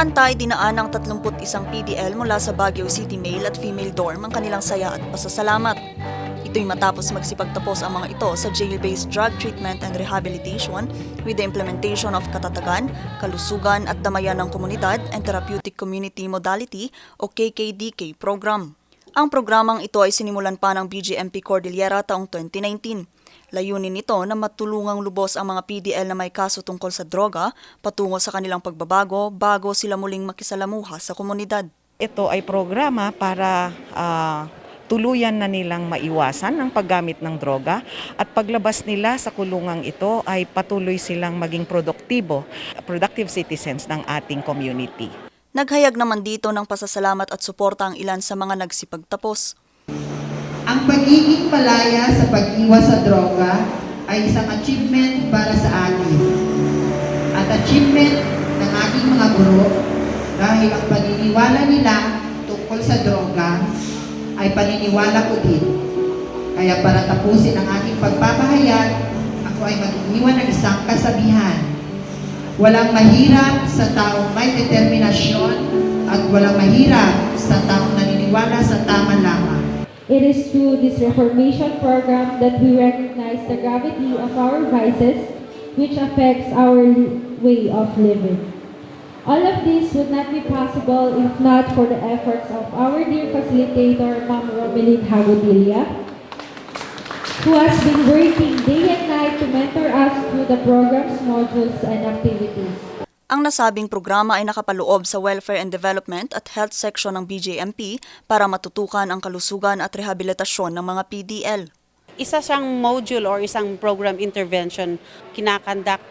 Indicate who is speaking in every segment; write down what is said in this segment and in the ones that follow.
Speaker 1: Samantala, dinaan ng 31 PDL mula sa Baguio City male at female dorm ang kanilang saya at pasasalamat. Ito'y matapos magsipagtapos ang mga ito sa jail-based drug treatment and rehabilitation with the implementation of katatagan, kalusugan at damayan ng komunidad and therapeutic community modality o KKDK program. Ang programang ito ay sinimulan pa ng BGMP Cordillera taong 2019. Layunin nito na matulungang lubos ang mga PDL na may kaso tungkol sa droga patungo sa kanilang pagbabago bago sila muling makisalamuha sa komunidad.
Speaker 2: Ito ay programa para ah, tuluyan na nilang maiwasan ang paggamit ng droga at paglabas nila sa kulungang ito ay patuloy silang maging produktibo, productive citizens ng ating community.
Speaker 1: Naghayag naman dito ng pasasalamat at suporta ang ilan sa mga nagsipagtapos.
Speaker 3: Ang pagiging malaya sa pag-iwas sa droga ay isang achievement para sa akin. At achievement ng aking mga guro dahil ang paniniwala nila tungkol sa droga ay paniniwala ko din. Kaya para tapusin ang aking pagpapahayag, ako ay mag-iniwan ng isang kasabihan. Walang mahirap sa taong may determinasyon at walang mahirap sa taong naniniwala sa lamang.
Speaker 4: It is through this Reformation program that we recognize the gravity of our vices, which affects our way of living. All of this would not be possible if not for the efforts of our dear facilitator, Ma'am Romeline Hagodilia, who has been working day and night to mentor us through the program's modules and activities.
Speaker 1: Ang nasabing programa ay nakapaloob sa Welfare and Development at Health Section ng BJMP para matutukan ang kalusugan at rehabilitasyon ng mga PDL.
Speaker 5: isa siyang module or isang program intervention kinakandak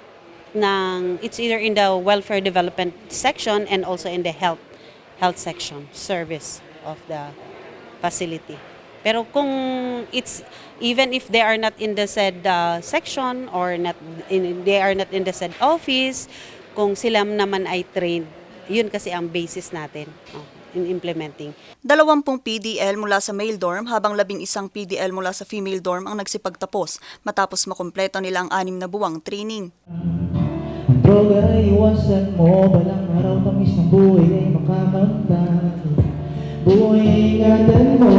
Speaker 5: ng it's either in the welfare development section and also in the health health section service of the facility. Pero kung it's even if they are not in the said uh, section or not in, they are not in the said office, kung sila naman ay trained, yun kasi ang basis natin oh, in implementing.
Speaker 1: Dalawampung PDL mula sa male dorm habang labing isang PDL mula sa female dorm ang nagsipagtapos matapos makumpleto nila ang anim na buwang training.
Speaker 6: Ang droga ay iwasan mo Balang araw tamis ng buhay ay makakamtan Buhay ingatan mo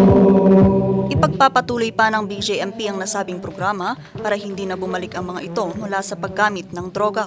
Speaker 1: Ipagpapatuloy pa ng BJMP ang nasabing programa para hindi na bumalik ang mga ito mula sa paggamit ng droga.